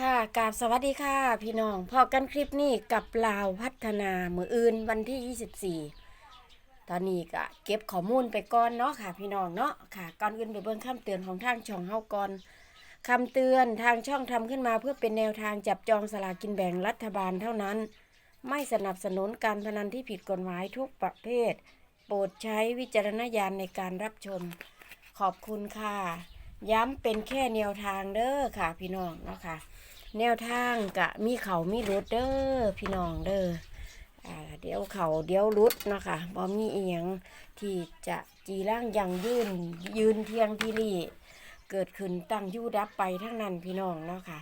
ค่ะกราบสวัสดีค่ะ พี่น้องพอกันคลิปนี้กับลาวพัฒนามืออื่นวันที่ 24 ตอนนี้ก็เก็บข้อมูลไปก่อนเนาะค่ะ พี่น้องเนาะค่ะก่อนอื่นไปเบิ่งคำเตือนของทางช่องเฮาก่อนคำเตือนทางช่องทำขึ้นมาเพื่อเป็นแนวทางจับจองสลากกินแบ่งรัฐบาลเท่านั้น ไม่สนับสนุนการพนันที่ผิดกฎหมายทุกประเภท โปรดใช้วิจารณญาณในการรับชม ขอบคุณค่ะ ย้ำเป็นแค่แนวทางเด้อค่ะ พี่น้องเนาะค่ะ แนวทางกะมีเขามีรุดเด้อพี่น้องเด้ออ่าเดี๋ยวเขาเดี๋ยวรุดเนาะคะบ่มีเอียงที่จะจีร่างยังยืนยืนเทียงที่รี่เกิดขึ้นตั้งยู่ดับไปทั้งนั้นพี่น้องเนาะค่ะ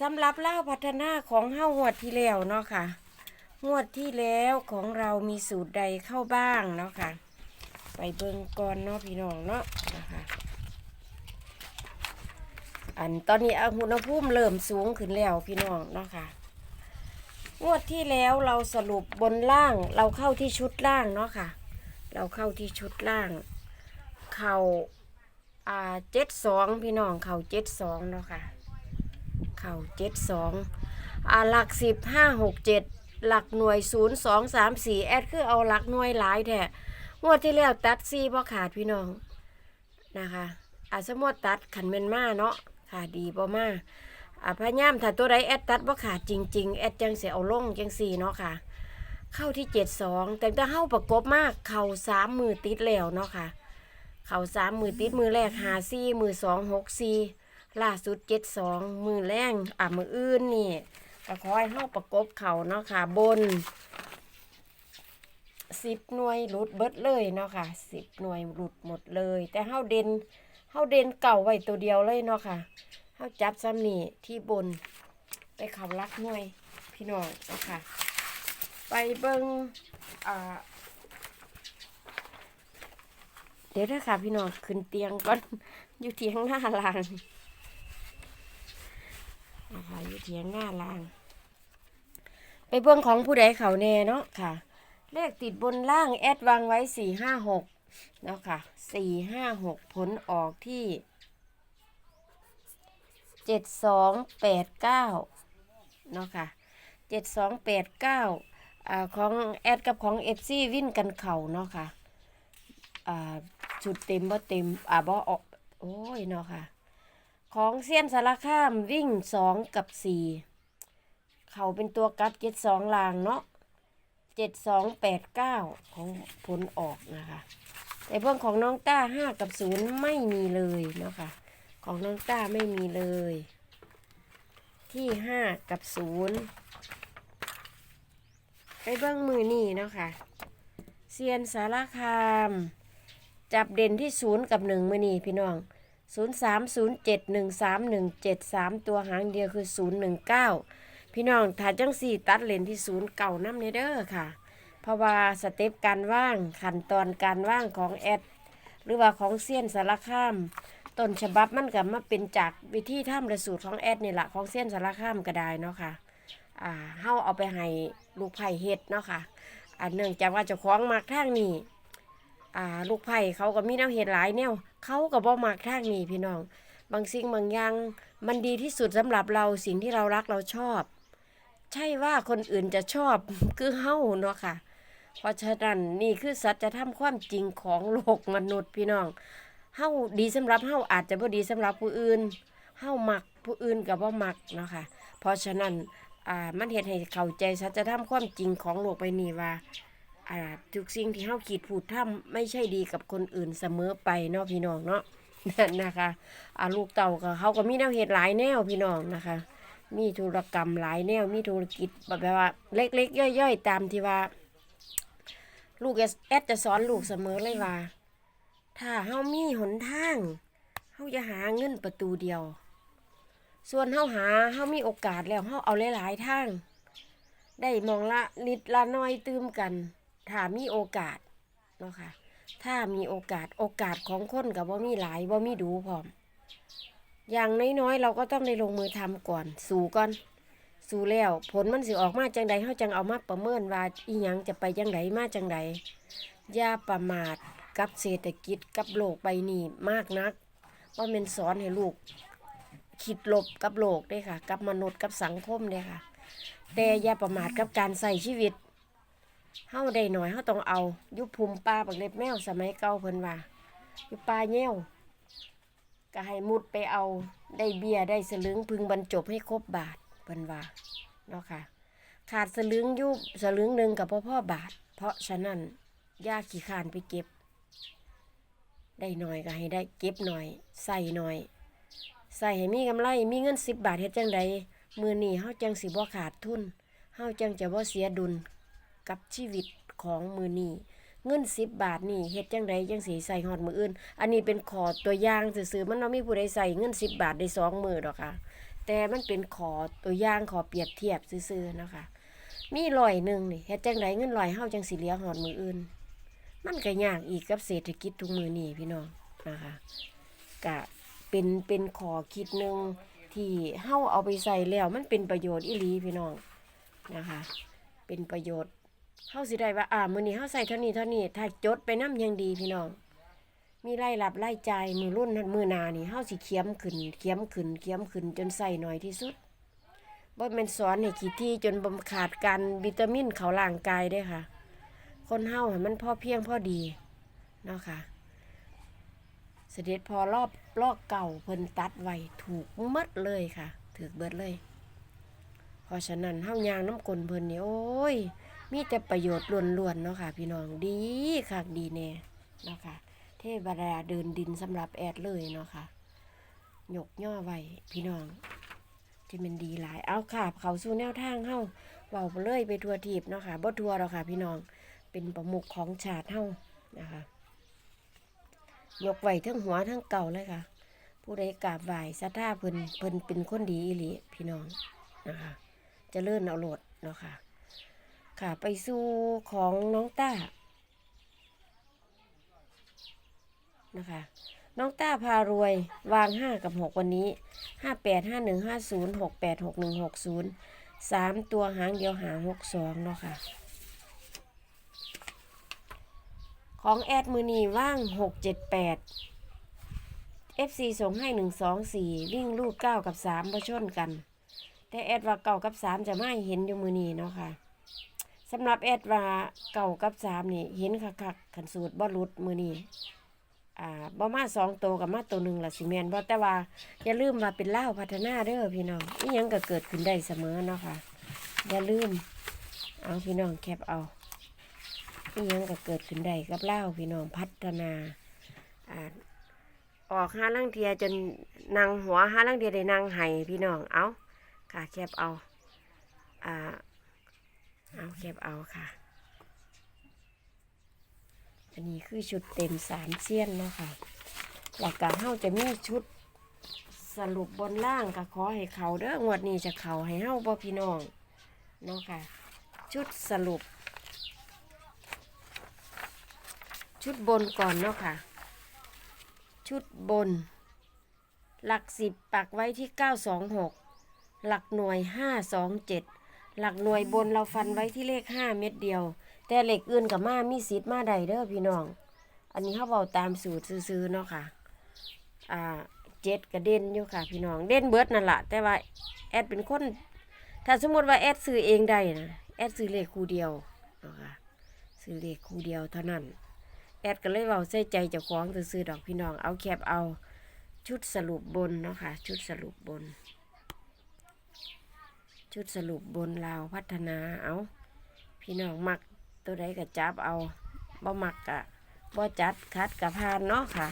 สำหรับเล่าพัฒนาของเฮ้างวดที่แล้วเนาะค่ะงวดที่แล้วของเรามีสูตรใดเข้าบ้างเนาะค่ะ ไปเบิ่งก่อนเนาะพี่น้องเนาะนะคะ อันตอนนี้อุณหภูมิเริ่มสูงขึ้นแล้วพี่น้องเนาะค่ะงวดที่แล้วเราสรุปบนล่างเราเข้าที่ชุดล่างเนาะค่ะ เราเข้าที่ชุดล่าง เข่าอ่าเจ็ดสองพี่น้องเข่าเจ็ดสองเนาะค่ะ เข่าเจ็ดสองอ่าหลักสิบห้าหกเจ็ดหลักหน่วยศูนย์สองสามสี่แอดคือเอาหลักหน่วยหลายแท้งวดที่แล้วตัดซีบ่ขาดพี่น้องนะคะอาสมมติตัดขันเมนมาเนาะ ค่ะดีบ่มาอ่าพยายามถ้าตัวใดแอดตัดบ่ขาดจริง ๆ แอดจังสิเอาลงจังสี่เนาะค่ะ เข้าที่เจ็ดสองแต่ถ้าเข้าประกบมากเข่าสามมือติดแล้วเนาะค่ะ เข่าสามมือติดมือแรกหาซี่มือสองหกซี่ล่าสุดเจ็ดสองมือแรงอ่ามืออื่นนี่ก็ขอให้เข้าประกบเข่าเนาะค่ะ บนสิบหน่วยหลุดเบิดเลยเนาะค่ะสิบหน่วยหลุดหมดเลย แต่เข้าเด่น เข้าเด่นเก่าไว้ตัวเดียวเลยเนาะค่ะเขาจับซ้ำนี่ที่บนไปเขารักหน่วยพี่น้องเนาะค่ะ ไปเบิงอ่าเดี๋ยวถ้ค่ะพี่น้องขึ้นเตียงก่อนอยู่เตียงหน้าลางนะคะอยู่เตียงหน้าลาง ไปเบิ่งของผู้ใดเขาแน่เนาะค่ะ เลขติดบนล่างแอดวางไว้สี่ห้าหก เนาะค่ะสี่ห้าหกผลออกที่เจ็ดสองแปดเก้าเนาะค่ะเจ็ดสองแปดเก้าอ่าของแอดกับของเอฟซีวิ่นกันเข่าเนาะค่ะอ่าชุดเต็มบ่เต็มอ่าบ่ออกโอ้ยเนาะค่ะ ของเซียนสารคามวิ่งสองกับสี่เขาเป็นตัวกัดเจ็ดสองลางเนาะเจ็ดสองแปดเก้าของผลออกนะคะ แต่เพื่อนของน้องต้าห้ากับศูนย์ไม่มีเลยเนาะค่ะ ของน้องต้าไม่มีเลย ที่ห้ากับศูนย์ไปเบิ้องมือนี่เนาะค่ะเซียนสารคาม จับเด่นที่ศูนย์กับหนึ่งมือนี่พี่น้องศูนย์สามศูนย์เจ็ดหนึ่งสามหนึ่งเจ็ดสามตัวหางเดียวคือศูนย์หนึ่งเก้าพี่น้องถ้าจังสี่ตัดเลนที่ศูนย์เก่าน้ำเนเด้อค่ะ เพราะว่าสเต็ปการว่างขั้นตอนการว่างของแอด หรือว่าของเซียนสารคามต้นฉบับมันก็มาเป็นจากวิธีทำระสูตรของแอดนี่แหละของเส้นสารข้ามก็ได้เนาะค่ะอ่าเฮาเอาไปให้ลูกไผ่เฮ็ดเนาะค่ะอันเนื่องจากว่าเจ้าของมักทางนี้อ่าลูกไผ่เขาก็มีแนวเฮ็ดหลายแนวเขาก็บ่มักทางนี้พี่น้อง บางสิ่งบางอย่างมันดีที่สุดสำหรับเราสิ่งที่เรารักเราชอบ ใช่ว่าคนอื่นจะชอบคือเฮาเนาะค่ะ เพราะฉะนั้นนี่คือสัจธรรมความจริงของโลกมนุษย์พี่น้องเฮาดีสำหรับเฮาอาจจะบ่ดีสำหรับผู้อื่นเฮามักผู้อื่นก็บ่มักเนาะค่ะ เพราะฉะนั้นอ่ามันเฮ็ดให้เข้าใจสัจธรรมความจริงของโลกใบนี้ว่าอ่าทุกสิ่งที่เฮาคิดพูดทำไม่ใช่ดีกับคนอื่นเสมอไปเนาะพี่น้องเนาะนั่นนะคะอ่าลูกเต่าก็เขาก็มีแนวเฮ็ดหลายแนวพี่น้องนะคะ มีธุรกรรมหลายแนว มีธุรกิจแบบว่าเล็กๆย่อยๆ ตามที่ว่า ลูกแอดจะสอนลูกเสมอเลยว่า ถ้าเฮามีหนทางเฮาจะหาเงินประตูเดียว ส่วนเฮาหาเฮามีโอกาสแล้วเฮาเอาหลายๆทางได้มองละนิดละน้อยตื้มกัน ถ้ามีโอกาสเนาะค่ะ ถ้ามีโอกาสโอกาสของคนกับว่ามีหลายว่ามีดูพร้อม อย่างน้อยๆเราก็ต้องได้ลงมือทำก่อน สู่ก่อน สู่แล้ว ผลมันสิออกมาจังใดเฮาจังเอามาประเมินว่าอีหยังจะไปจังใดมาจังใดอย่าประมาทกับเศรษฐกิจกับโลกใบนี้มากนักว่าเป็นสอนให้ลูกคิดลบกับโลกเด้ค่ะ กับมนุษย์กับสังคมเด้ค่ะ แต่อย่าประมาทกับการใส่ชีวิตเฮาได้หน่อยเฮาต้องเอายุภูมิป่าบักเล็บแมวสมัยเก่าเพิ่นว่าอยู่ป่าแย้วก็ให้มุดไปเอาได้เบียได้สลึงพึงบรรจบให้ครบบาท เพิ่นว่าเนาะค่ะ ขาดสลึงยู่สลึงหนึ่งกับพ่อพ่อบาท เพราะฉะนั้นยาขี้ขานไปเก็บ ได้หน่อยก็ให้ได้เก็บหน่อย ใส่หน่อย ใส่ให้มีกำไรมีเงินสิบบาทเฮ็ดจังใดมือนี้เฮาจังสิบ่ขาดทุนเฮาจังจะบ่เสียดุลกับชีวิตของมือนี้เงินสิบบาทนี่เฮ็ดจังใดจังสิใส่ฮอดมืออื่น อันนี้เป็นขอตัวอย่างซื่อๆมันบ่มีผู้ใดใส่เงินสิบบาทได้สองมือดอกค่ะ แต่มันเป็นขอตัวอย่างขอเปรียบเทียบซื่อๆนะคะ มีร้อยหนึ่งนี่เฮ็ดจังไดเงินร้อยเฮาจังสิเหลียหอดมืออื่น มันก็ยากอีกกับเศรษฐกิจทุกมือนี่พี่น้องนะคะก็เป็นเป็นขอคิดหนึ่งที่เฮาเอาไปใส่แล้วมันเป็นประโยชน์อีหลีพี่น้องนะคะ เป็นประโยชน์เฮาสิได้ว่าอ่ามื้อนี้เฮาใส่เท่านี้เท่านี้ถ้าจดไปนำยังดีพี่น้อง มีรายรับรายจ่ายมือรุ่นนั้นมือนานี่เฮาสิเขียมขึ้นเขียมขึ้นเขียมขึ้นจนใส่หน้อยที่สุดบ่แม่นสอนให้ขี้ที่จนบ่ขาดการวิตามินเข้าร่างกายเด้ค่ะ คนเฮาให้มันพอเพียงพอดีเนาะค่ะ เสด็จพอรอบลอกเก่าเพิ่นตัดไว้ถูกหมดเลยค่ะถูกเบิดเลย เพราะฉะนั้นเฮายางน้ำกลนเพิ่นนี่โอ้ย มีแต่ประโยชน์ล้วนๆเนาะค่ะ พี่น้องดีคักดีแน่เนาะค่ะ ทวดาเดินดินสำหรับแอดเลยเนาะค่ะยกย่อไว้พี่น้องที่มันดีหลาย เอาค่ะเขาสู่แนวทางเฮาเว้าไปเลยไปทัวทีบเนาะค่ะบ่ทัวหรอกค่ะ พี่น้องเป็นประมุขของชาติเฮานะคะ ยกไหวทั้งหัวทั้งเก่าเลยค่ะ ผู้ใดกราบไหว้ศรัทธาเพิ่นเพิ่นเป็นคนดีอีหลีพี่น้องนะคะจะเลื่อนเอาโหลดเนาะค่ะ ค่ะไปสู่ของน้องต้า นะคะ น้องต้าพารวย วางห้ากับหกวันนี้ห้าแปดห้าหนึ่งห้าศูนย์หกแปดหกหนึ่งหกศูนย์สามตัวหางเดียวหางหกสองเนาะค่ะ ของแอดมือนีว่างหกเจ็ดแปด FC ส่งให้หนึ่งสองสี่วิ่งลูกเก้ากับสามมาชนกัน แต่แอดว่าเก่ากับสามจะไม่เห็นอยู่มือนีเนาะค่ะสำหรับแอดว่าเก่ากับสามนี่ เห็นคักๆขันสูตรบ่หลุดมือนี อ่าบ่มาสองตัวกับมาตัวหนึ่งละสิแมนบ่แต่ว่าอย่าลืมว่าเป็นเล่าพัฒนาเด้อพี่น้องนี่ยังก็เกิดขึ้นได้เสมอเนาะค่ะอย่าลืมเอาพี่น้องแคปเอานี่ยังก็เกิดขึ้นได้กับเล่าพี่น้องพัฒนาอ่าออกห้าลังเทียจนนางหัวห้าลังเทียได้นางไห้พี่น้องเอาค่ะแคบเอาอ่าเอาแคบเอาค่ะ อันนี้คือชุดเต็มสามเสี้ยนเนาะค่ะหลักการเฮาจะมีชุดสรุปบนล่างก็ขอให้เขาเด้องวดนี้จะเขาให้เฮาบ่พี่น้องเนาะค่ะ ชุดสรุป ชุดบนก่อนเนาะค่ะ ชุดบน หลักสิบปักไว้ที่ 926 หลักหน่วย 527 หลักหน่วยบนเราฟันไว้ที่เลข 5 เม็ดเดียว แต่เหล็กอื่นกับมามีสิทธิ์มาใดเด้อพี่น้อง อันนี้เขาบอกตามสูตรซื้อๆเนาะค่ะ อ่าเจ็ดกระเด็นอยู่ค่ะ พี่น้อง เด่นเบิร์ดนั่นแหละแต่ว่าแอดเป็นคน ถ้าสมมติว่าแอดซื้อเองได้นะแอดซื้อเลขคู่เดียวเนาะค่ะซื้อเลขคู่เดียวเท่านั้น แอดก็เลยเว้าใส่ใจเจ้าของซื้อๆดอกพี่น้อง เอาแคบเอาชุดสรุปบนเนาะค่ะ ชุดสรุปบน ชุดสรุปบนลาวพัฒนาเอาพี่น้องมัก ตัวใดก็จับเอาบ่มักกะบ่จัดคัดกับพานเนาะค่ะ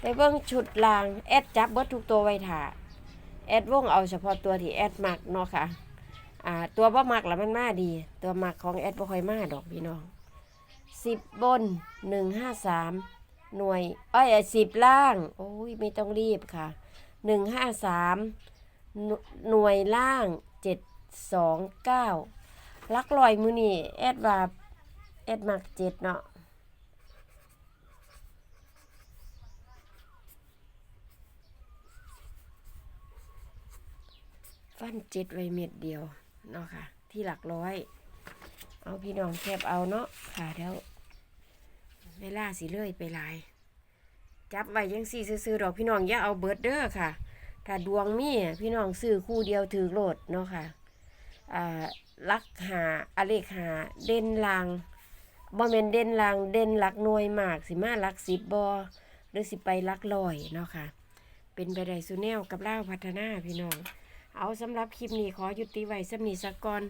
ไปเบิ่งชุดลางแอดจับเบิดทุกตัวไว้ถ่าแอดวงเอาเฉพาะตัวที่แอดหมักเนาะค่ะอ่าตัวบ่มักแล้วมันมาดี ตัวหมักของแอดบ่ค่อยมาดอกพี่น้องสิบบนหนึ่งห้าสามหน่วยอ้ยสิบล่าง โอ้ยไม่ต้องรีบค่ะหนึ่งห้าสามหน่วยล่างเจ็ดสองเก้า ลักลอยมือนี่แอดว่าแอดมักเจ็ดเนาะฟันเจ็ดไว้เม็ดเดียวเนาะค่ะ ที่หลักร้อย เอาพี่น้องแคบเอาเนาะค่ะเดี๋ยวเวลาสิเลื่อยไปหลาย จับไว้ยังสี่ซื้อๆดอกพี่น้องอย่าเอาเบิร์ดเด้อค่ะ ถ้าดวงมีพี่น้องซื้อคู่เดียวถือโหลดเนาะค่ะ ลักหาอะเลขหาเด่นลางบ่แมนเด่นลางเด่นลักหน่วยมากสิมาลักสิบบ่หรือสิไปลักร้อยเนาะค่ะ เป็นไปได้สุแนวกับเล่าพัฒนาพี่น้อง เอาสำหรับคลิปนี้ขอยุติไว้สำนีสักก่อน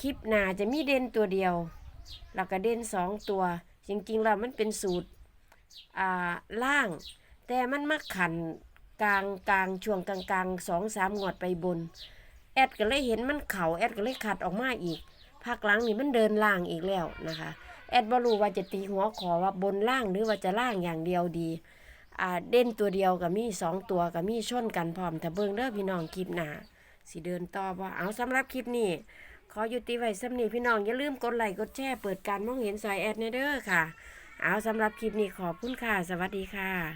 คลิปหน้าจะมีเด่นตัวเดียวแล้วก็เด่นสองตัว จริงๆแล้วมันเป็นสูตรอ่าล่าง แต่มันมาขันกลางกลางช่วงกลางกลางสองสามงวดไปบน แอดก็เลยเห็นมันเข่าแอดก็เลยขัดออกมาอีกภาคหลังนี่มันเดินล่างอีกแล้วนะคะ แอดบ่รู้ว่าจะตีหัวขอว่าบนล่างหรือว่าจะล่างอย่างเดียวดีอ่าเด่นตัวเดียวกับมีสองตัวกับมีชนกันพร้อมถ้าเบิ่งเด้อพี่น้องคลิปหน้าสิเดินต่อว่าเอาสำหรับคลิปนี้ขอยุติไว้สำนีพี่น้องอย่าลืมกดไลค์กดแชร์เปิดการมองเห็นสายแอดในเด้อค่ะ เอาสำหรับคลิปนี้ขอบคุณค่ะ สวัสดีค่ะ